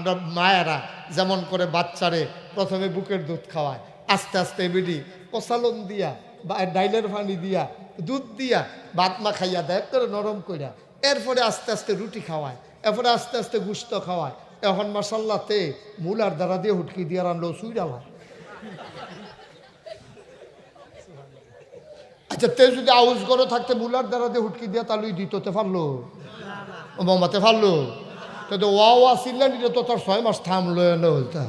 আমরা মায়েরা যেমন করে বাচ্চারে প্রথমে বুকের দুধ খাওয়ায়, আস্তে আস্তে বিডি কষালন দিয়া বা ডাইলের পানি দিয়া, দুধ দিয়া ভাত মা খাইয়া দেয় করে নরম কইরা। এরপরে আস্তে আস্তে রুটি খাওয়ায়, এরপরে আস্তে আস্তে গুস্ত খাওয়ায়। এখন মশাল্লাতে মূলার দ্বারা দিয়ে হুটকি দিয়ে রানলো সুই ডালায় আচ্ছা তে যদি আউজ করে থাকতে মুলার দ্বারা দিয়ে হুটকি দিয়া তাহলে দিতে পারল? মামাতে পারল? তো তো ওয়া ওয়া সিল্লান এটা তো তার ছয় মাস থামলো না হইতা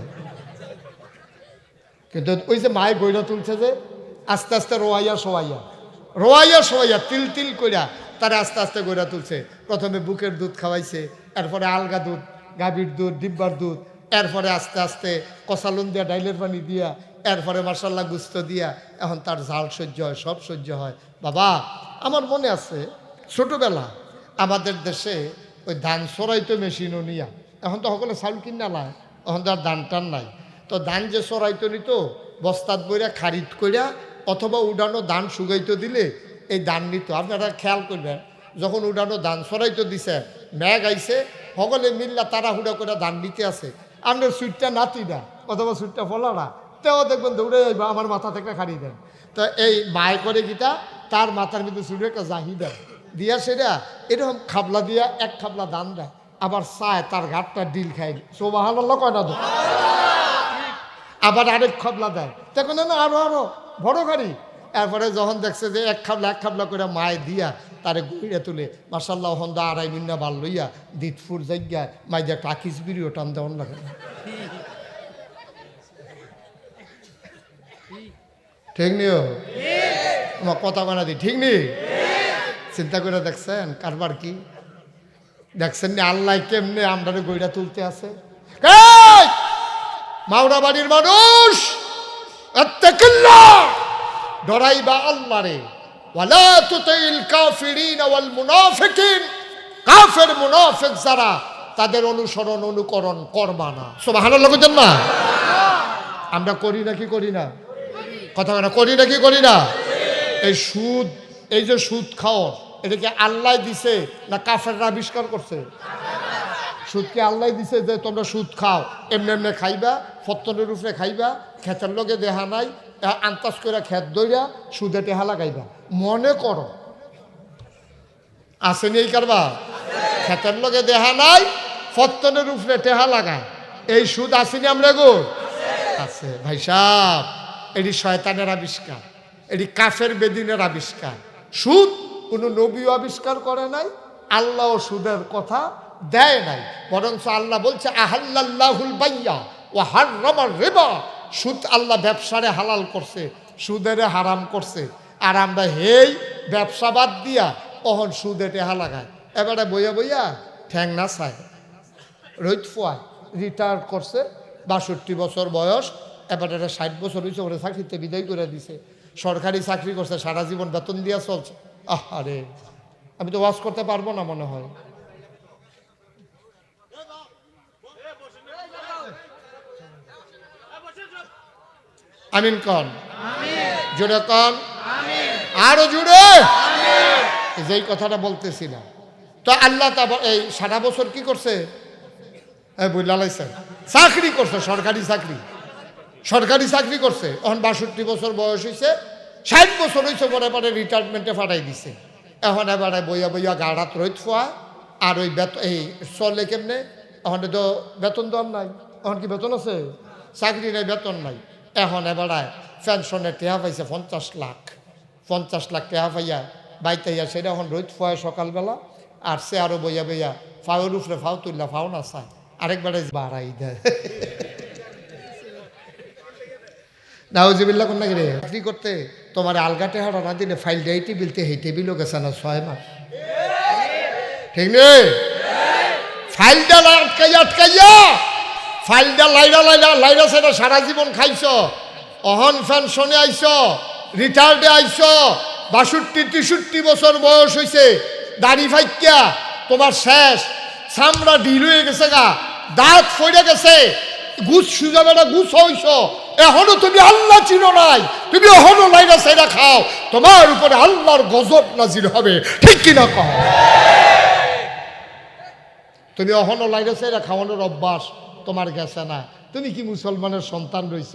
কিন্তু ওই যে মায়ে গইরা তুলছে যে, আস্তে আস্তে রোয়াইয়া সোয়াইয়া রোয়াইয়া সোয়াইয়া তিল তিল কইরা তারা আস্তে আস্তে গইরা তুলছে। প্রথমে বুকের দুধ খাওয়াইছে, এরপরে আলগা দুধ, গাভীর দুধ, ডিব্বার দুধ, এরপরে আস্তে আস্তে কষালুন দিয়া, ডাইলের পানি দিয়া, এরপরে মার্শাল্লাহ গুস্ত দিয়া, এখন তার ঝাল সহ্য হয়, সব সহ্য হয়। বাবা, আমার মনে আছে, ছোটবেলা আমাদের দেশে ওই ধান সরাইতো মেশিনও নিয়া। এখন তো সকলে চাউল কিনা লায় এখন তো আর ধান টান নাই। তো ধান যে সরাইতো নিত, বস্তাত বইরা খারিদ কইরা অথবা উডানো ধান শুকাইতে দিলে এই ধান নিত। আপনারা খেয়াল করবেন, যখন উডানো ধান সরাইতে দিছে ম্যাগ আইছে, সকলে মিল্লা তাড়াহুড়া করে ধান নিতে আছে। আপনার সুইটটা নাতি না, অথবা সুইটটা ফলারা তেও দেখবেন দৌড়ে যাইবা আমার মাথা থেকে খাড়ি দেন। তো এই মায় করে গীতা তার মাথার মধ্যে সুইটে একটা জাহি দেয়। দিয়া সেটা এরকম খাবলা দিয়া এক খাবলা দান দেয় আবার চায় তার ঘাটটা ডিল খাই সোবাহান কয় না আবার আরেক খাবলা দেয়। তখন না আরও আরও বড় গাড়ি এরপরে যখন দেখছে যে এক খাবলা এক খাবলা করে মায়ে দিয়া তারে গুড়িয়ে তুলে মার্শাল্লাহ হন্দা আড়াই মিন্না বাল লইয়া দিতপুর জায়গায় মাইজা টাকিস বিড়িও টান দেওয়ান লাগে ঠিক নিও আমার কথা বানা দি ঠিক নি? চিন্তা করে দেখছেন? কারবার কি? দেখছেন নি আল্লাহ কেমনে আমরা গইরা তুলতে আছে! মাওরা বাড়ির মানুষ! ডরাইবা আল্লাহরে। ওয়ালা তুতিল কাফিরিন ওয়াল মুনাফিকিন। কাফের তাদের অনুসরণ, অনুকরণ করবা না। সুবহানাল্লাহ কইতেন না? আমরা করি নাকি করি না? কথা বলে করি নাকি করি না? এই সুদ এই যে সুদ খাওয়ার, এটা কি আল্লাহ দিছে না কাফেররা আবিষ্কার করছে? সুদকে আল্লাহ দিছে যে তোমরা সুদ খাও? এমনি এমনি খাইবা ফত্তনের উপরে খাইবা, খেতের লগে দেহা নাই আন্তাজ করে খেত দইরা সুদে টেহা লাগাইবা। মনে করো আসেনি এই কারবা খেতের লগে দেহা নাই ফত্তনের উপরে টেহা লাগায় এই সুদ আসেনি আমরা গো? আছে। ভাই সাহ এটি শয়তানের আবিষ্কার, এটি কাফের বেদিনের আবিষ্কার। সুদ কোনো নবীও আবিষ্কার করে নাই আল্লাহ সুদের কথা দেয় নাই। বরঞ্চ আল্লাহ বলছে আহাল্লাহুল বাইয়া ও হার রমার রেবা। সুদ আল্লাহ ব্যবসারে হালাল করছে, সুদেরে হারাম করছে। আর আমরা হেই ব্যবসা বাদ দিয়া অহন সুদে টেহা লাগায় এবারে বইয়া বইয়া ঠ্যাং না চায় রোহিত ফুয়ায় রিটায়ার করছে, বাষট্টি বছর বয়স, এবারে এটা ষাট বছর হয়েছে ওরা চাকরিতে বিদায় করে দিছে। সরকারি চাকরি করছে, সারা জীবন বেতন দিয়া চলছে। আরে আমি তো ওয়াশ করতে পারব না মনে হয়। আমিন কন। জুড়ে কন। আরও জুড়ে যেই কথাটা বলতেছিলাম তো আল্লাহ তা এই সারা বছর কি করছে? চাকরি করছে, সরকারি চাকরি। সরকারি চাকরি করছে। এখন বাষট্টি বছর বয়স হয়েছে ষাট বছর হয়েছে পরে পরে রিটায়ারমেন্টে ফাটাই দিছে। এখন এবারে বইয়া বইয়া গাড়াত রইত ফোয়া, আর ওই বেতন এই চলে কেমনে? এখন তো বেতন দেওয়ার নাই। এখন কি বেতন আছে? চাকরি নাই, বেতন নাই। এখন এবারে পেনশনের টেহা পাইছে পঞ্চাশ লাখ। পঞ্চাশ লাখ টেহা পাইয়া বাইতাইয়া সেটা এখন রোহিত ফোয়া সকালবেলা, আর সে আরও বইয়া বইয়া ফাউর উপরে ফাউ তুললা ফাও না চায়। আরেকবারে বাড়াই দেয়। নাউজিবিল্লা কোন নাকি রে চাকরি করতে তোমার আলগা টেহারা না দিলে ফাইল দেয় টেবিলতে হেই টেবিলও গেছে না ছয় মাস। ঠিক নেই ফাইলটা আটকাইয়া আটকাইয়া! ফাইলটা লাইরা লাইরা লাইরা সেটা সারা জীবন খাইছ। অহন পেনশনে আইছ, রিটায়ার্ডে আইছ, বাষট্টি, তেষট্টি বছর বয়স হয়েছে দাড়ি ফাইকিয়া তোমার শেষ। চামড়া ঢিল হয়ে গেছে গা, দাঁত ফইরে গেছে গুছ সুজা বেড়া গুছ হইছ। এখনও তুমি আল্লাহ চিনো নাই। তুমি এখনও লাইরা সাইরা খাও। তোমার উপরে আল্লাহর গজব নাজির হবে। ঠিক কিনা কহ তুমি অহনো লাইরা সাইরা খাওয়ানোর অভ্যাস তোমার গেছে না। তুমি কি মুসলমানের সন্তান রইছ?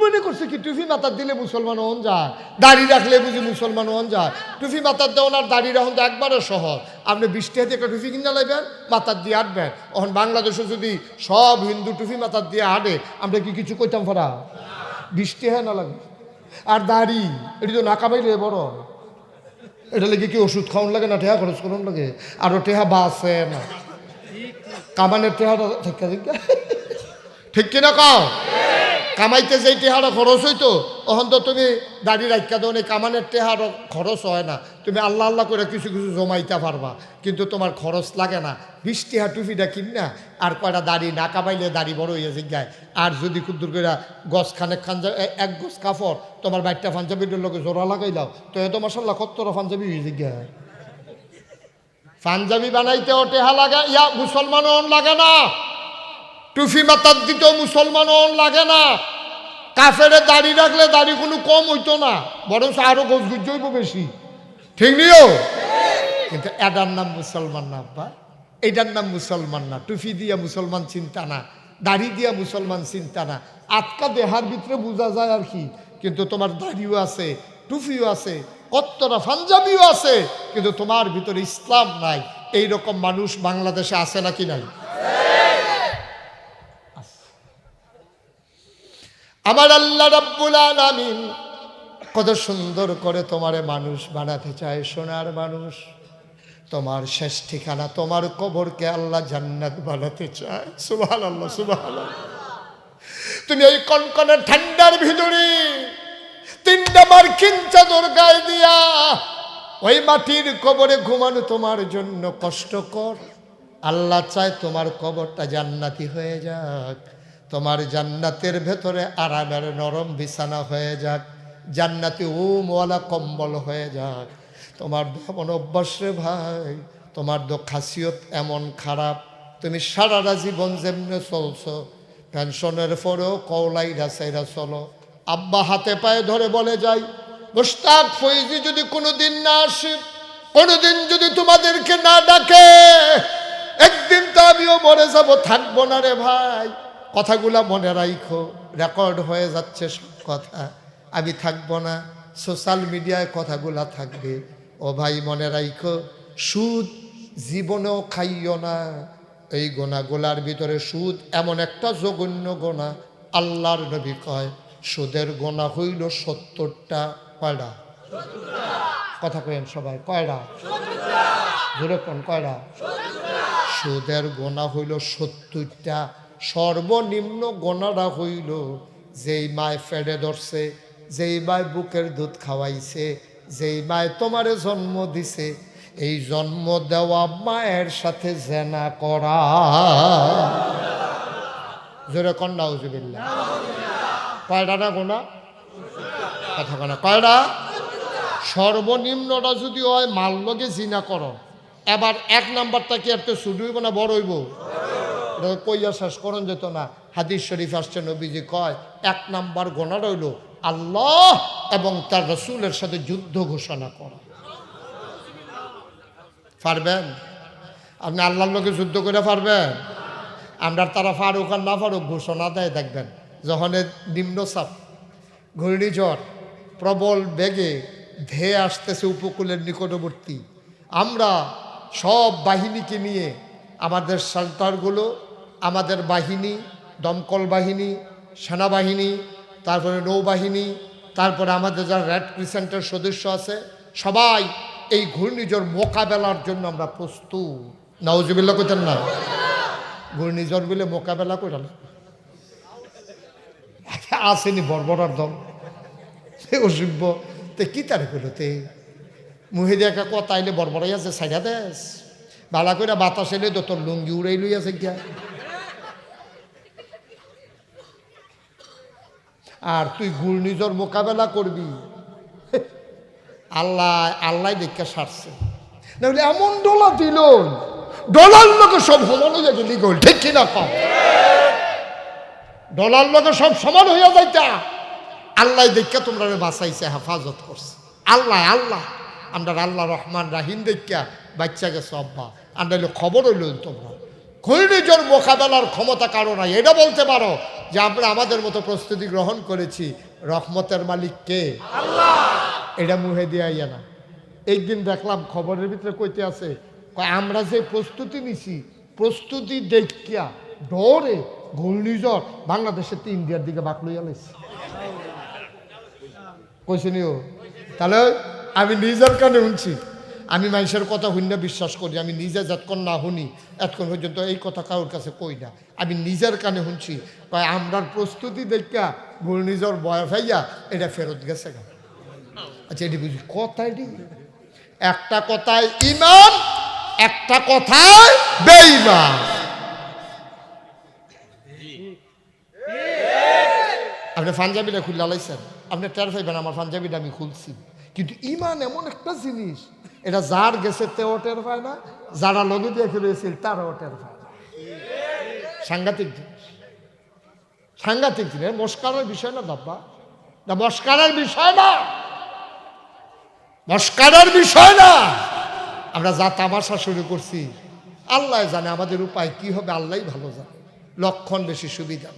মনে করছ কি টুফি মাথার দিলে মুসলমান হন যায়, দাড়ি রাখলে বুঝি মুসলমান হন যায়। টুফি মাথার দেওয়ান আর দাড়ি রাখুন একবারে সহজ। আপনি বৃষ্টি হাতে একটা টুফি কিনে লাইবেন মাথার দিয়ে আটবেন। এখন বাংলাদেশে যদি সব হিন্দু টুফি মাথার দিয়ে আটে, আমরা কি কিছু কইতাম ফরা? বৃষ্টি হয় না লাগে। আর দাড়ি, এটি তো না কামাইলে বড়। এটা লেগে কি ওষুধ খাওয়ান লাগে না, টেহা খরচ করুন লাগে? আরও টেহা বাসে না। কামানের টেহাটা ঠিক ঠিক ঠিক কিনা কামাইতে যেই টেহারা খরচ হইতো তখন তো তুমি দাড়ি রাখা এই কামানের টেহার খরচ হয় না। তুমি আল্লাহ আল্লাহ করে কিছু কিছু জমাইতে পারবা, কিন্তু তোমার খরচ লাগে না। বিশ টেহা টুপিটা কিন আর কয়টা দাড়ি না কামাইলে দাড়ি বড় হয়ে জিজ্ঞায় আর যদি খুদ্দুর করে গছ খানেক এ- এক গছ কাপড় তোমার বাইকটা পাঞ্জাবির লোকে জোড়া লাগাই দাও, তো এত মশাল্লা কত্তরা পাঞ্জাবি হয়ে জিজ্ঞায় পাঞ্জাবি বানাইতে টেহা লাগে, ইয়া মুসলমান লাগে না। টুফি মাতার দিতেও মুসলমান লাগে না। কাফেরে দাড়ি রাখলে দাড়ি কোনো কম হইতো না বরং আরও গোছ গুজ হইব বেশি। ঠিক নিও? কিন্তু এটার নাম মুসলমান না, আব্বা। এটার নাম মুসলমান না। টুফি দিয়া মুসলমান চিন্তা না, দাড়ি দিয়া মুসলমান চিন্তা না। আটকা দেহার ভিতরে বোঝা যায় আর কি। কিন্তু তোমার দাড়িও আছে, টুফিও আছে কত্তরা পাঞ্জাবিও আছে, কিন্তু তোমার ভিতরে ইসলাম নাই। এই রকম মানুষ বাংলাদেশে আছে নাকি নাই? আমার আল্লাহ রাব্বুল আলামিন কত সুন্দর করে তোমারে মানুষ বানাতে চায়, সোনার মানুষ। তোমার শেষ ঠিকানা, তোমার কবরকে আল্লাহ জান্নাত বানাতে চায়। সুবহান আল্লাহ সুবহান তুমি এই কনকনে ঠান্ডার ভিতরে তিনটা মার্কিন চাদর গায়ে দিয়া ওই মাটির কবরে ঘুমানো তোমার জন্য কষ্টকর। আল্লাহ চায় তোমার কবরটা জান্নাতি হয়ে যাক। তোমার জান্নাতের ভেতরে আরামের নরম বিছানা হয়ে যাক। জান্নাতি ওমওয়ালা কম্বল হয়ে যাক। তোমার এমন অভ্যাস রে ভাই, তোমার তো খাসিয়ত এমন খারাপ। তুমি সারাটা জীবন যেমনে চলছো পেনশনের পরেও কৌলাইরা সাইরা চলো। আব্বা হাতে পায়ে ধরে বলে যাই মুস্তাক ফৈজি যদি কোনোদিন না আসে, কোনোদিন যদি তোমাদেরকে না ডাকে, একদিন তো আমিও মরে যাব, থাকব না রে ভাই। কথাগুলা মনে রাখো রেকর্ড হয়ে যাচ্ছে সব কথা। আমি থাকব না সোশ্যাল মিডিয়ায় কথাগুলা থাকবে। ও ভাই মনে রাখো সুদ জীবনেও খাইও না। এই গোনাগুলার ভিতরে সুদ এমন একটা জঘন্য গোনা আল্লাহর নবী কয় সুদের গোনা হইল সত্তরটা কয়টা কথা কয়েন সবাই কয়টা জোরে কোন কয়টা সুদের গোনা হইল সত্তরটা সর্বনিম্ন গোনাটা হইল, যেই মায় ফেডে ধরছে, যেই মায় বুকের দুধ খাওয়াইছে, যেই মায় তোমারে জন্ম দিছে, এই জন্ম দেওয়া মায়ের সাথে জেনা করা। জোরে কন্যা উজুবিল্লা কয়টা না গোনা? কথা কনা কয়টা সর্বনিম্নটা যদি হয় মাল লগে জিনা করো। এবার এক নাম্বারটা কি একটা শুধু হইব না বড় হইব? কইয়া শেষ করন যেত না। হাদিস শরীফ আসছে, নবীজি কয়, এক নাম্বার গোনা রইল আল্লাহ এবং তার রসুলের সাথে যুদ্ধ ঘোষণা করা। পারবেন? আপনি আল্লাহর লোকে যুদ্ধ করে পারবেন? আমরা তারা ফারুক আর না ফারুক ঘোষণা দেয়, দেখবেন। যখন নিম্নচাপ ঘূর্ণিঝড়, প্রবল বেগে ধেয়ে আসতেছে উপকূলের নিকটবর্তী, আমরা সব বাহিনীকে নিয়ে আমাদের সাল্টারগুলো আমাদের বাহিনী, দমকল বাহিনী, সেনাবাহিনী, তারপরে নৌবাহিনী, তারপরে আমাদের যারা রেড ক্রিসেন্টের সদস্য আছে, সবাই এই ঘূর্ণিঝড় মোকাবেলার জন্য আমরা প্রস্তুত। নাউজিবিল্লা কইতেন না? ঘূর্ণিঝড় বলে মোকাবেলা করে আসেনি বর্বরার দল। সে অসভ্য তে কি তারে কইল তে? মুহিদি একা কথা আইলে বর্বরাই আছে সাইডা দেশ। বালা করে বাতাস এলে তো তোর লুঙ্গি উড়াই লই আছে গিয়া আর তুই ঘূর্ণিঝড় মোকাবেলা করবি। আল্লাহ আল্লাহ দেখে সারছে। এমন ডোলা দিল, ডলার লোকে সব সমান হইয়া গেলি গোল ঠিক কিনা কম ডলার লোকে সব সমান হইয়া যাইতা। আল্লাহ দেখে তোমরা বাঁচাইছে, হেফাজত করছে। আল্লাহ আল্লাহ, আমরা আল্লাহ রহমান রাহিম দেখা বাচ্চা গেছে, আব্বা। আমরা খবর হইল তোমরা। ঘূর্ণিঝড় মোকাবেলার ক্ষমতা কারও নাই। এটা বলতে পারো যে আমরা আমাদের মতো প্রস্তুতি গ্রহণ করেছি রহমতের মালিক কে? এটা মুহে দিয়া না। একদিন দেখলাম খবরের ভিতরে কইতে আছে আমরা যে প্রস্তুতি নিছি প্রস্তুতি দেখিয়া ডরে ঘূর্ণিঝড় বাংলাদেশের তো ইন্ডিয়ার দিকে বাক লইয়া লাইছে। কইছিনিও তাহলে আমি নিজের কানে শুনছি। আমি মানুষের কথা শুনে বিশ্বাস করি, আমি নিজে যতক্ষণ না শুনি, এতক্ষণ পর্যন্ত এই কথা কারোর কাছে কই না। আমি নিজের কানে শুনছি, কয় আমরার প্রস্তুতি দেখা ঘূর্ণিঝড় বয় ফাইয়া এটা ফেরত গেছে গা। আচ্ছা এটি বুঝি, কথা এটি? একটা কথায় ইমান একটা কথায় বেইমান আপনি পাঞ্জাবিটা খুলে লাইছেন আপনি টের পাইবেন আমার পাঞ্জাবিটা আমি খুলছি। কিন্তু ইমান এমন একটা জিনিস এটা যার গেছে তেও টের পায় না, যারা লগে দিয়ে খেলেছিল তারাও টের পায় না। সাংঘাতিক জিনিস। সাংঘাতিক জিনিস। মস্কারের বিষয় না দাব্বা না মস্কারের বিষয় না। মস্কারের বিষয় না। আমরা যা তামাশা শুরু করছি, আল্লাহ জানে আমাদের উপায় কি হবে, আল্লাহ ভালো জানে। লক্ষণ বেশি সুবিধা।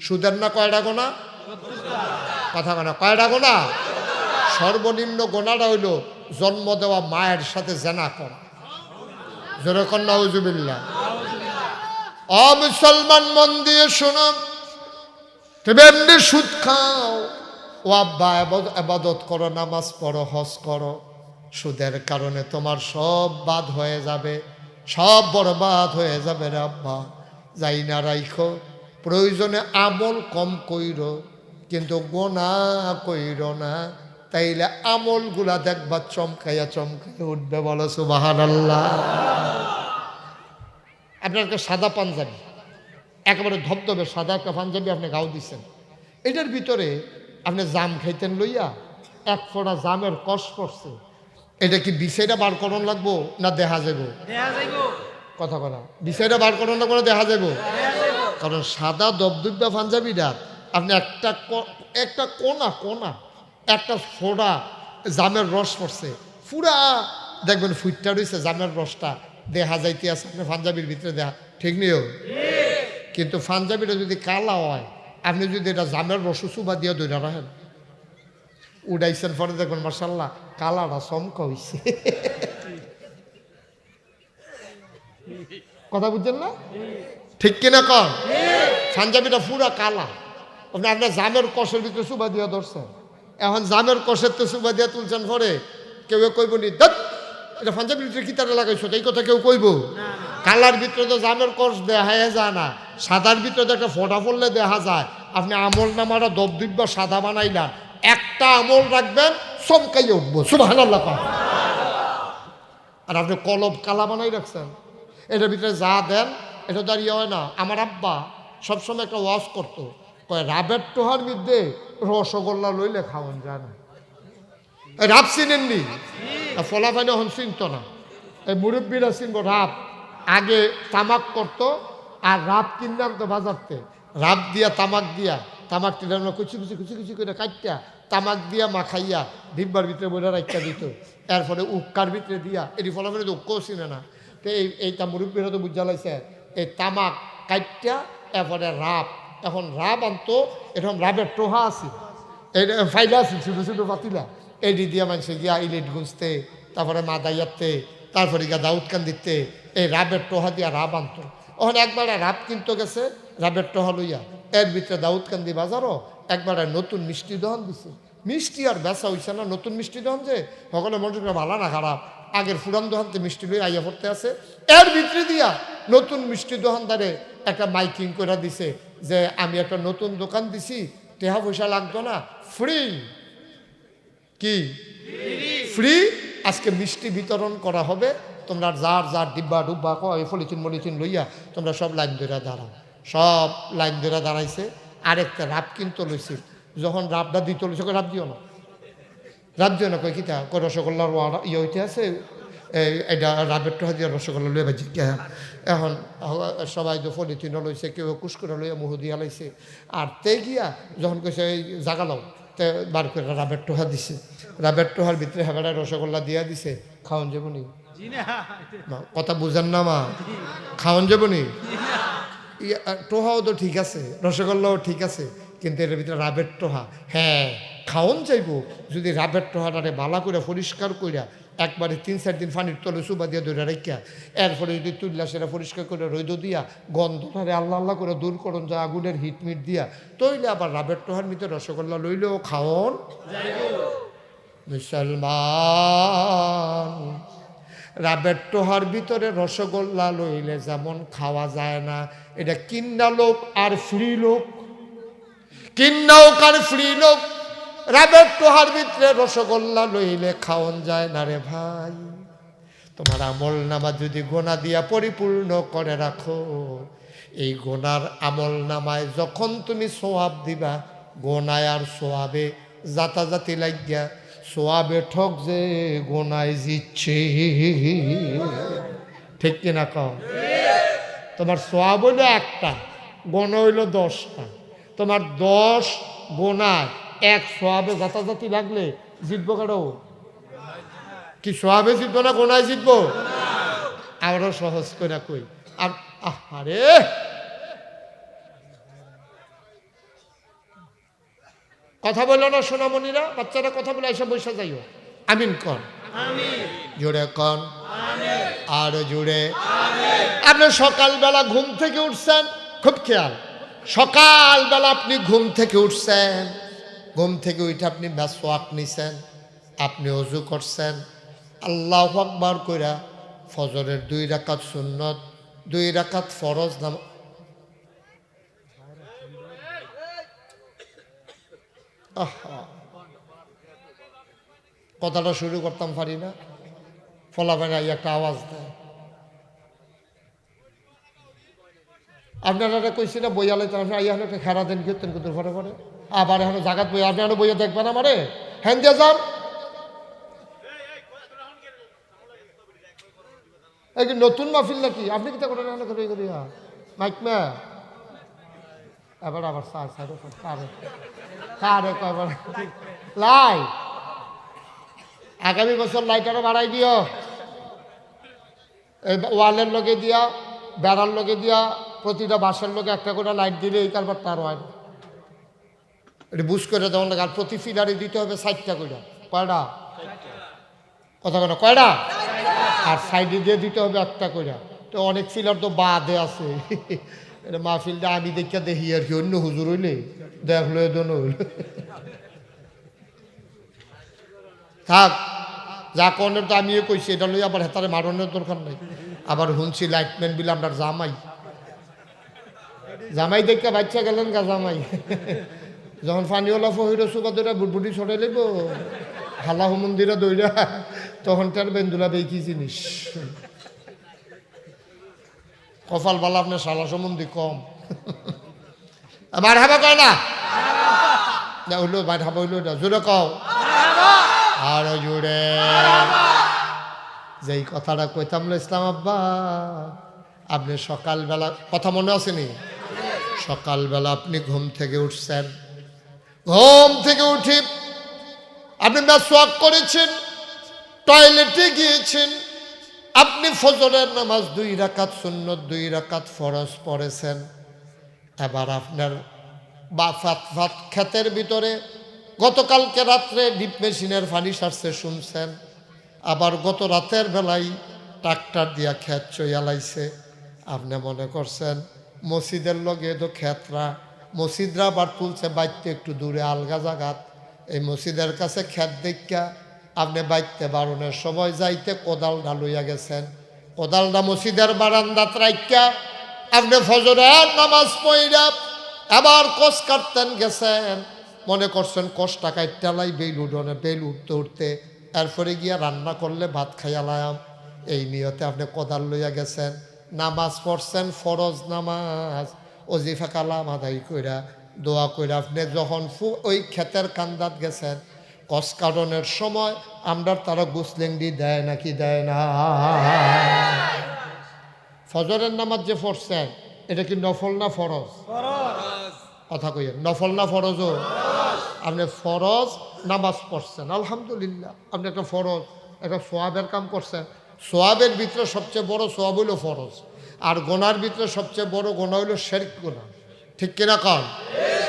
সুদের না কয়টা গোনা? কথা গোনা কয়টা গোনা? সর্বনিম্ন গোনাটা হইল জন্ম দেওয়া মায়ের সাথে জেনা করা। যেরকম নাউজুবিল্লা অমুসলমান মন দিয়ে শোনো। সুদ খাও। ও আব্বা আবাদত করো, নামাজ পড়ো, হজ করো। সুদের কারণে তোমার সব বাদ হয়ে যাবে। সব বরবাদ হয়ে যাবে রে আব্বা। যাই না রাইখো, প্রয়োজনে আমল কম কইর, কিন্তু গোনা কইর না। তাইলে আমলগুলা দেখবা চমকাইয়া চমকাইয়া উঠবে বলো সুবাহান আল্লাহ আপনার সাদা পাঞ্জাবি একেবারে ধবধবে সাদা একটা পাঞ্জাবি আপনি গাও দিচ্ছেন এটার ভিতরে আপনি জাম খাইতেন লইয়া এক ফোঁটা জামের কষ পড়ছে। এটা কি বিষয়টা বার করণ লাগবো না দেখা যাব কথা কথা বিষয়টা বার করণ লাগবো না দেখা যাব কারণ সাদা দবদুব্বা পাঞ্জাবিটা আপনি একটা একটা কোনা কোনা। একটা ফোড়া, জামের রস পড়ছে। পুরা দেখবেন ফুটটা রয়েছে জামের রসটা। দেখা যাইতে আছে, আপনি পাঞ্জাবির ভিতরে দেখা, ঠিক নিও কিন্তু পাঞ্জাবিটা যদি কালা হয়, আপনি যদি এটা জামের রস সুবা দিয়ে ধরে রাখেন। উড়াইছেন পরে দেখবেন মার্শাল্লাহ কালাটা চমকা হইছে। কথা বুঝছেন না? ঠিক কিনা কর পাঞ্জাবিটা পুরা কালা। আপনি আপনার জামের কষের ভিতরে সুবা দিয়ে ধরছেন। এখন জামের কষের তো সুবা দিয়ে তুলছেন পরে কেউ কইব নি এটা পাঞ্জাবির ভিতরে কি লাগাইছো? এই কথা কেউ কইব? কালার ভিতরে তো জামের কষ দেখা যায় না। সাদার ভিতরে তো একটা ফোটা পড়লে দেখা যায়। আপনি আমল নামারা দবদিব্য সাদা বানাইলাম একটা আমল রাখবেন চমকাই উঠবো। সুবাহ আর আপনি কলব কালা বানাই রাখছেন। এটার ভিতরে যা দেন, এটা দাঁড়িয়ে হয় না। আমার আব্বা সবসময় একটা ওয়াশ করতো। রাবের টোহার মধ্যে রসগোল্লা লইলে খাওয়ান যায় না। রাব চিনেননি? ফলাফানি হন চিনত না। এই মুরব্বীরা চিনব, রাব, আগে তামাক করতো আর রাব কিনলাম তো বাজারতে। রাব দিয়া তামাক দিয়া, তামাক টিলাম কুচি কুচি কুচি কুচি করে কাটটা তামাক দিয়া মাখাইয়া ডিব্বার ভিতরে বলে রাখা দিত। এরপরে উক্কার ভিতরে দিয়া, এটি ফলাফলে তো উক্কও চিনে না। তো এই এইটা মুরব্বীরা তো বুঝা লাইছে, এই তামাক কাটটা এরপরে রাব। এখন রাব আনতো, এরকম রাবের টোহা আছে। ফাইলা আছে, ছোটো ছোটো পাতিলা। এডি দিয়া মানুষে গিয়া ইলেট গুঁজতে, তারপরে মা মাদাইয়াতে তারপরে গিয়া দাউদ কান দিতে, এই রাবের টোহা দিয়া রাব আনতো। ওখানে একবার রাব কিনতে গেছে, রাবের টোহা লইয়া। এর ভিতরে দাউদ কান্দি বাজারও একবার নতুন মিষ্টি দহন দিছে। মিষ্টি আর বেচা হইছে না, নতুন মিষ্টি দহন যে সকলে মনে করে ভালো না খারাপ। আগের ফুরান দোকানতে মিষ্টি লই আইয়া পড়তে আছে। এর ভিতরে দিয়া নতুন মিষ্টি দোকানদারে একটা মাইকিং করে দিছে যে আমি একটা নতুন দোকান দিছি টেহা পয়সা লাগতো না ফ্রি কি? ফ্রি আজকে মিষ্টি বিতরণ করা হবে, তোমরা যার যার ডিব্বা ডুব্বা কয় ফলিচিন মলিথিন লইয়া তোমরা সব লাইন ধরে দাঁড়াও। সব লাইন ধরে দাঁড়াইছে, আরেকটা রাব কিনতে লইছিল যখন রাবটা দিতে লইছে রাব দিও না। রাব দিও না কই কিতা কই রসগোল্লার ইয়ে হইতে আছে এটা রাবের টহা দিয়ে রসগোল্লা লইয়া বাজি এখন সবাই তো ফলিচিন লইছে কেউ কুসকুরা লইয়া মুহু দিয়া লাইছে আর তে গিয়া যখন কইছে এই জাগালাও তে বার করে রাবের টোহা দিছে। রাবের টোহার ভিতরে হেবাটা রসগোল্লা দিয়া দিছে। খাওয়ান যাবনি মা, কথা বুঝেন না মা। খাওয়ান যাব নি? টোহাও তো ঠিক আছে রসগোল্লাও ঠিক আছে কিন্তু এর ভিতরে রাবের টোহা হ্যাঁ খাওন চাইব যদি রাবের টোহাটারে বালা করে পরিষ্কার কইরা একবারে তিন চার দিন পানির তলে সুবা দিয়ে ধরে রেখা এরপরে যদি তুললা সেটা পরিষ্কার করে রৈদ দিয়া গন্ধটারে আল্লাহ আল্লাহ করে দূর করুন, যা আগুনের হিটমিট দিয়া তৈলে আবার রাবের টোহার ভিতরে রসগোল্লা লইলেও খাওন। মুসলমান, রাবের টোহার ভিতরে রসগোল্লা লইলে যেমন খাওয়া যায় না, এটা কিন্না লোক আর ফ্রি লোক। কিন্না লোক আর ফ্রি লোক। রাবের টোহার ভিতরে রসগোল্লা লইলে খাওয়ান যায় না রে ভাই। তোমার আমল নামা যদি গোনা দিয়া পরিপূর্ণ করে রাখো, এই গোনার আমল নামায় যখন তুমি সোয়াব দিবা, গোনায় আর সোয়াবে জাতাজাতি লাগিয়া, সোয়াবে ঠক যে গোনায় জিচ্ছে ঠিক কিনা কও? তোমার সোয়াব হইল একটা গণ হইল দশটা। তোমার দশ গোনায় এক সোয়াবে জাতাজাতি লাগলে জিতবো কারও কি সোয়াবে জিতবো না গোনায় জিতবো? আরও সহজ করে কই। আর আরে কথা বলল না সোনামণিরা? বাচ্চারা কথা বলে এসে বসে যাইও। আমিন কন জোরে কন। আর জুড়ে আপনি সকালবেলা ঘুম থেকে উঠছেন? খুব খেয়াল। সকালবেলা আপনি ঘুম থেকে উঠছেন। ঘুম থেকে উঠে আপনি মেসোয়াক নিছেন, আপনি অজু করছেন, আল্লাহ আকবার কইরা ফজরের দুই রাকাত সুন্নত, দুই রাকাত ফরজ নাম কথাটা শুরু করতাম পারি না। ফলাফেনা একটা আওয়াজ দেয়। আপনারা কইছি না বইয়া লাইতে আপনি আইয়া একটা খেরা দেন, কীর্তন কুতুর পরে পরে আবার এখন জাগাত বই আপনি এখন বইয়া দেখবেন আমারে। হ্যান দিয়ে যান। এই নতুন মাহফিল নাকি? আপনি কিতা করেন এখানে করে করি মাইক মা? এবার আবার সার সার কারে কারে কয়বার লাই। আগামী বছর লাইট বাড়াই দিও। এই ওয়ালের লগে দিয়া, বেড়ার লগে দিয়া, প্রতিটা বাসার লগে একটা করে লাইট দিলে এই কারবার তার হয় না। এটা বুঝ করে দেওয়ার লাগে আর প্রতি ফিলারে দিতে হবে ষাটটা করে কয়টা? কথা কেন কয়টা? আর সাইডে দিয়ে দিতে হবে একটা করে তো অনেক ফিলার তো বাদে আছে। এটা মাহফিলটা আমি দেখা দেখি আর কি, অন্য হুজুর হইলে? দেখল এদন হইল। থাক, যা কনের তো আমিও কইছি, এটা লই আবার হেতারে মারণের দরকার নাই। আবার শুনছি লাইটম্যান বিলে আপনার জামাই। জামাই দেখতে বাচ্চা গেলেন গা জামাই। যখন পানিওয়ালা ফহির সুবা দৌড়া বুটবুটি ছড়াই লইব? হালাহ মন্দিরে দৌড়া তখন তার বেন্দুলা বে কি জিনিস? কপাল বালা আপনার সালা সম্বন্ধে কম। মার হাবা কয় না? না, হইল মার হাবা হইল না জোরে কও। আরও জোরে। যেই কথাটা কইতাম ইসলাম আব্বা, আপনি সকালবেলা, কথা মনে আসেনি সকালবেলা আপনি ঘুম থেকে উঠছেন ঘুম থেকে উঠে। আপনি মেসওয়াক করেছেন, টয়লেটে গিয়েছেন, আপনি ফজরের নামাজ দুই রাকাত সুন্নত, দুই রাকাত ফরজ পড়েছেন। এবার আপনার বা ফাত ফাত ক্ষেতের ভিতরে গতকালকে রাত্রে ডিপ মেশিনের পানি সারছে শুনছেন, আবার গত রাতের বেলায় ট্রাক্টর দিয়া ক্ষেত চইয়ালাইছে আপনি মনে করছেন, মসজিদের লগে তো ক্ষেতরা মসজিদরা আবার তুলছে বাইতে একটু দূরে, আলগা জাগাত। এই মসজিদের কাছে ক্ষেত দেখা আপনি বাইতে বারণের সময় যাইতে কোদালটা লইয়া গেছেন। কোদালটা মসজিদের বারান্দাত রাইকা আপনি ফজরের নামাজ পড়া আবার কষ কাটতেন গেছেন। মনে করছেন কষটা কাটটালাই বেল উঠোনে বেল উঠতে উঠতে এরপরে গিয়া রান্না করলে ভাত খাইয়ালাম। এই নিয়তে আপনি কোদাল লইয়া গেছেন, নামাজ পড়ছেন ফরজ নামাজ। অজিফা কালাম আদায় কইরা দোয়া কইরা আপনি যখন ওই ক্ষেতের কান্দাত গেছেন কস কারণের সময় আমরা তারা গুসলেংডি দেয় নাকি দেয় না। ফজরের নামাজ যে পড়ছেন এটা কি নফল না ফরজ? কথা কইয়া নফল না ফরজও? আপনি ফরজ নামাজ পড়ছেন আলহামদুলিল্লাহ। আপনি একটা ফরজ একটা সোয়াবের কাম করছেন। সোয়াবের ভিতরে সবচেয়ে বড় সোয়াব হইল ফরজ। আর গোনার ভিতরে সবচেয়ে বড় গোনা হইল শেরিক গোনা। ঠিক কিনা কন?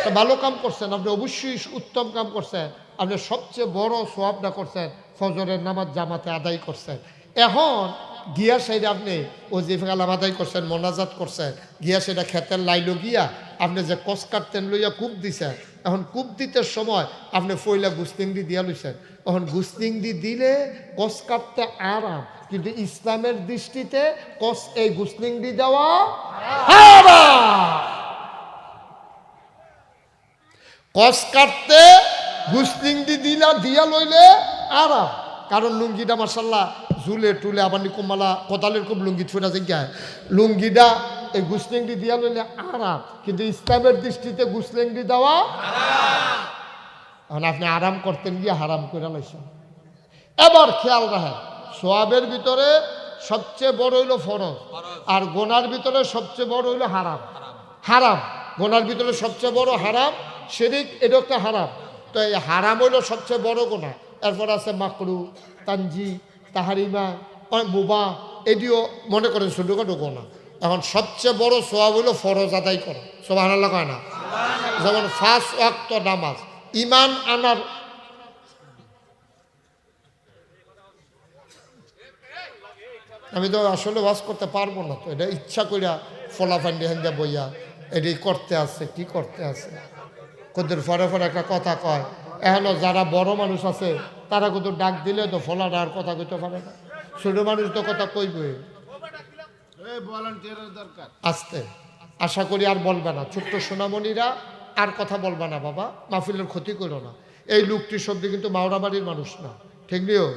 তো ভালো কাম করছেন, আপনি অবশ্যই উত্তম কাম করছেন। আপনি সবচেয়ে বড় সোয়াবটা করছেন, ফজরের নামাজ জামাতে আদায় করছেন। এখন গিয়া সাইডে আপনি ওজিফ আদায় করছেন, মোনাজাত করছেন। গিয়া সেটা খেতের লাইলো গিয়া আপনি যে কষ কাটতেন লইয়া কূপ দিছেন। এখন কূপ দিতে সময় আপনি ফইলা গুস্তিংদি দিয়া লইছেন। এখন গুস্তিংদি দিলে কষ কাটতে আরাম। কিন্তু ইসলামের দৃষ্টিতে কষ এই গুস্তিংদি দেওয়া কষ কাটতে গুস্তিংদি দিলা দিয়া লইলে আরাম। কারণ লুঙ্গিটা মার্শাল্লাহ ঝুলে টুলে আবার নিকুমালা কোদালের খুব লুঙ্গি ছুটা জায়গায় লুঙ্গিটা এই গুসলেংডি দিয়া লইলে আরাম। কিন্তু ইসলামের দৃষ্টিতে গুসলেংডি দেওয়া এখন আপনি আরাম করতেন গিয়ে হারাম করে লাইছেন। এবার খেয়াল রাখেন সোয়াবের ভিতরে সবচেয়ে বড় হইল ফরজ আর গোনার ভিতরে সবচেয়ে বড় হইল হারাম। হারাম। গোনার ভিতরে সবচেয়ে বড় হারাম সেদিক এটা একটা হারাম। তো এই হারাম হইল সবচেয়ে বড় গোনা। এরপর আছে মাকড়ু তানজি তাহারিমা বোবা এটিও মনে করেন ছোটোখাটো গোনা। এখন সবচেয়ে বড় সোয়াব হইল ফরজ আদায় করা। সব আনাল্লা কয় না? যেমন ফার্স্ট ওয়াক্ত নামাজ। ইমান আনার আমি তো আসলে ওয়াজ করতে পারব না তো। এটা ইচ্ছা কইরা ফলাফান্ডি হেন্দা বইয়া এটি করতে আছে কি করতে আছে? কদের ফরে ফরে একটা কথা কয় এখনও যারা বড় মানুষ আছে তারা কত ডাক দিলে তো ফলাটা আর কথা কইতে পারে না। ছোট মানুষ তো কথা কইবে আসতে। আশা করি আর বলবে না। ছোট্ট সোনামণিরা আর কথা বলবে না বাবা। মাহফিলের ক্ষতি করো না। এই লোকটি শব্দে কিন্তু মাওরা বাড়ির মানুষ না। ঠিক নিও?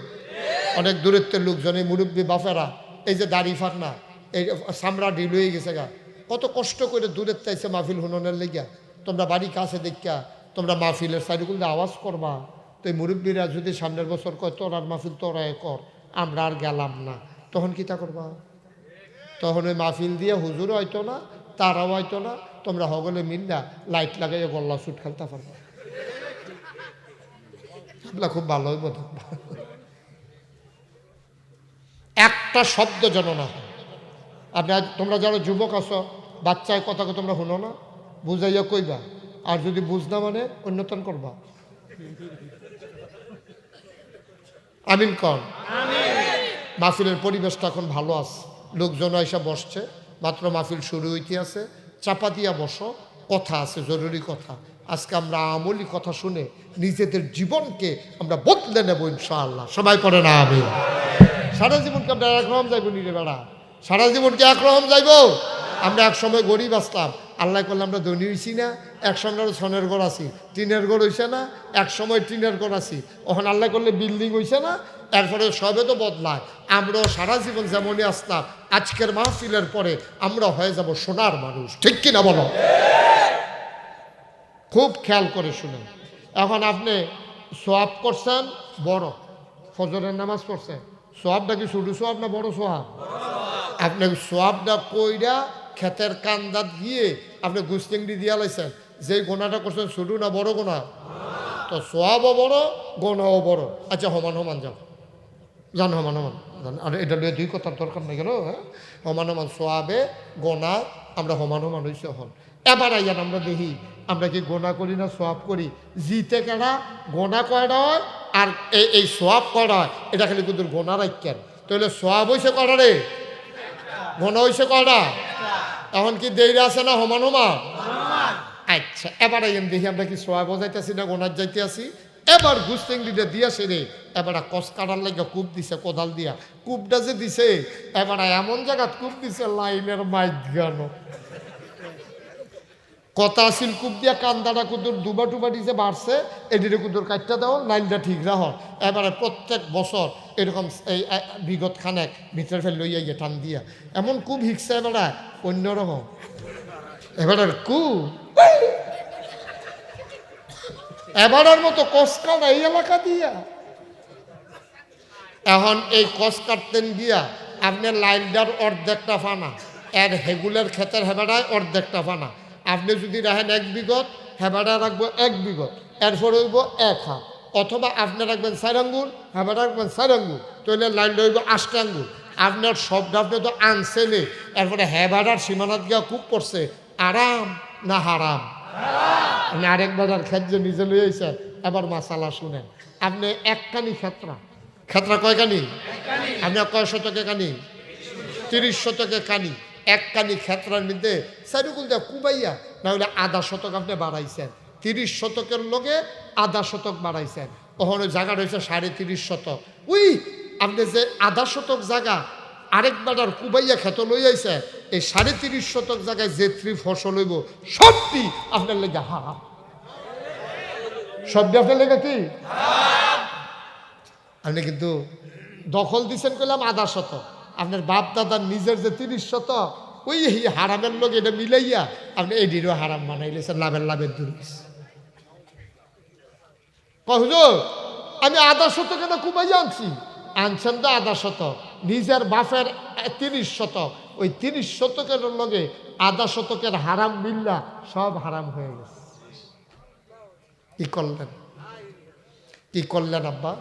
অনেক দূরত্বের লোকজন, এই মুরব্বী বাফেরা এই যে দাড়ি ফাঁকনা এই সামরা ঢিল হয়ে গেছে গা। কত কষ্ট করে দূরের চাইছে মাহফিল হুননের লেগিয়া। তোমরা বাড়ি কাছে দেখা তোমরা মাহফিলের সাইডগুলো আওয়াজ করবা। তো এই মুরব্বীরা যদি সামনের বছর কয়, তোর আর মাহফিল তোরা এ কর, আমরা আর গেলাম না। তখন কি তা করবা? তখন ওই মাহফিল দিয়ে হুজুর হয়তো না, তারাও হয়তো না, তোমরা হগলে মিল্লা লাইট লাগাইয়ে গল্লা সুট খেলতে পারবে এগুলা খুব ভালো হইব একটা শব্দ যেন না আপনি তোমরা যারা যুবক আছো, বাচ্চায় কথা তোমরা শুনো না, বুঝাইয়া কইবা। আর যদি বুঝ না মানে অন্যতন করবা। আমিন কন। মাহফিলের পরিবেশটা এখন ভালো আছে। লোকজন এসে বসছে। মাত্র মাহফিল শুরু হইতে আছে। চাপা দিয়া বসো। কথা আছে, জরুরি কথা। আজকে আমরা আমলি কথা শুনে নিজেদের জীবনকে আমরা বদলে নেব ইনশাআল্লাহ। সবাই পড়ে না আমি সারা জীবনকে আমরা একরকম যাইব নিরে বেড়া। সারা জীবনকে একরকম যাইব। আমরা এক সময় গরিব আসতাম আল্লাহ করলে আমরা ধনী হইছি না, এক সঙ্গে আরও ছনের ঘর আছি। টিনের ঘর হইছে না, এক সময় টিনের ঘর আছি। ওখানে আল্লাহ করলে বিল্ডিং হইছে না, এরপরে সবে তো বদলায়। আমরাও সারা জীবন যেমনই আসতাম আজকের মাহফিলের পরে আমরা হয়ে যাব সোনার মানুষ। ঠিক কিনা বলো? খুব খেয়াল করে শুনেন। এখন আপনি সোয়াব করছেন, বড়। ফজরের নামাজ পড়ছেন। সোয়াবটা কি শুধু সোয়াব না বড় সোয়াব? আপনি সোয়াবটা কইরা ক্ষেতের কান্দাত গিয়ে আপনি গুস্তিংডি দিয়া লাইছেন। যে গোনাটা করছেন শুধু না বড় গোনা? তো সোয়াবও বড়, গোনাও বড়। আচ্ছা সমান সমান যাও। জান, সমান জান, আর এটা লিয়ে দুই কথার দরকার নাই গেল হ্যাঁ? সমান সমান সোয়াবে, গোনা, আমরা সমান সমান হয়েছে হন এবার আইয়ান আমরা দেখি, আমরা কি গোনা করি না সোয়াব করি? জিতে কেনা গোনা কয়টা হয়? আর এই এই সোয়াব করা হয়? এটা খালি কিন্তু গোনা রাখেন তাহলে সোয়াব হয়েছে কটা রে? গোনা হয়েছে কটা এখন কি দেরি আছে না সমান সমান? আচ্ছা এবার আইন দেখি আমরা কি সোয়াব যাইতেছি না গোনার যাইতে আছি এবার গুস্তিং দিতে দিয়াছে রে এবার কস কাটার লাগে কূপ দিছে, কোদাল দিয়া। কূপটা যে দিছে, এবার এমন জায়গাত কূপ দিছে, লাইনের মাইক গানো। কথা আছিল, কূপ দিয়া কান্দাটা কুদুর দুবা টুবা দিছে, বাড়ছে এটিরে কুদুর কাটটা দাও লাইনটা ঠিক রাহ এবারে প্রত্যেক বছর এরকম এই বিগত খানেক ভিতরে ফেল লইয়া গিয়ে টান দিয়া। এমন কূপ হিকছে এবারে অন্যরকম এবারের কু এবারের মতো কস কাটা এই এলাকা দিয়া। এখন এই কস কাটতেন গিয়া আপনার লাইনটার অর্ধেকটা ফানা, এর হেগুলের ক্ষেতের হেবাড়ায় অর্ধেকটা ফানা। আপনি যদি রাখেন এক বিগত হেবাড়া রাখব এক বিগত এরপর হইব এক হাত। অথবা আপনি রাখবেন চার আঙ্গুল হেবাড়া রাখবেন চার আঙ্গুল তাহলে লাইন রইব আষ্ট আঙ্গুল। আপনার শব্দ আপনি তো আনছেনে এরপরে হ্যাবাডার সীমানাত গিয়া খুব পড়ছে আরাম না হারাম? আপনি আরেক বাজার খেত নিজে লই আইছে এবার মাসালা শুনেন। আপনি একখানি ক্ষেত্রা ক্ষেত্রা কয় কানি আপনি কয় শতকে কানি তিরিশ শতকে কানি এক কানি ক্ষেত্রার মধ্যে চারিকুল যা কুবাইয়া না হলে আধা শতক আপনি বাড়াইছেন। তিরিশ শতকের লগে আধা শতক বাড়াইছেন। ওখানে জায়গা রয়েছে সাড়ে তিরিশ শতক। উই, আপনি যে আধা শতক জায়গা আরেক বাজার কুবাইয়া খেত লই আইছে এই সাড়ে তিরিশ শতক জায়গায় যে ত্রি ফসল হইব, সবটি আপনার লেগে হা সবটি আপনার লেগে কি? আপনি কিন্তু দখল দিছেন করলাম আধা শতক। আপনার বাপ দাদার নিজের যে তিরিশ শত ওই হারামের লোক এটা মিলাইয়া আপনি এডিরও হারাম বানাইলেছেন লাভের লাভের দূর হুজুর, আমি আধা শতকে না কুমাইয়া আনছি? আনছেন তো আধা শতক। নিজের বাপের তিরিশ শতক। ওই তিরিশ শতকের লগে আধা শতকের হারাম মিল্লা সব হারাম হয়ে গেছে। কি করলেন? কি করলেন আব্বা?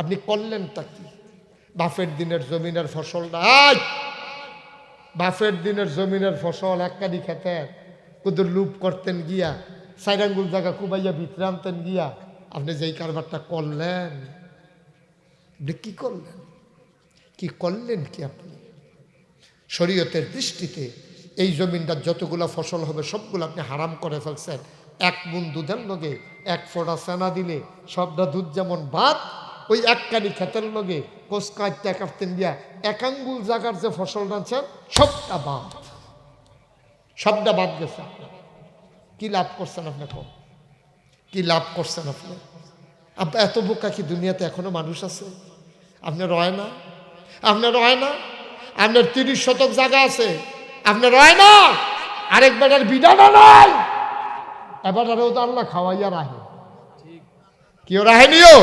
আপনি করলেনটা কি? বাফের দিনের জমিনের ফসল আজ বাফের দিনের জমিনের ফসল এককানি খেতেন কুদুর লুপ করতেন গিয়া, সাইরাঙ্গুল জায়গা কুবাইয়া ভিতরে আনতেন গিয়া, আপনি যেই কারবারটা করলেন, আপনি কি করলেন? কি করলেন কি আপনি? শরীয়তের দৃষ্টিতে এই জমিনটার যতগুলো ফসল হবে, সবগুলো আপনি হারাম করে ফেলছেন। এক মুন দুধের লগে এক ফোঁটা সেনা দিলে সবটা দুধ যেমন ভাত ওই এককানি ক্ষেতের লগে কোসকাটটা কাটতেন দিয়া একাঙ্গুল জায়গার যে ফসল আনছেন সবটা বাদ সবটা বাদ গেছে আপনার। কি লাভ করছেন আপনি কম কি লাভ করছেন আপনি? আপনি এত বোকা কি দুনিয়াতে এখনও মানুষ আছে? আপনি রয় না? আপনি রয় না? আপনার তিরিশ শতক জায়গা আছে? আপনি রয় না? আরেক বেটার বিধানও নাই। এবার আরও তো আল্লাহ খাওয়াইয়া রাহে কেউ রাহে নিও?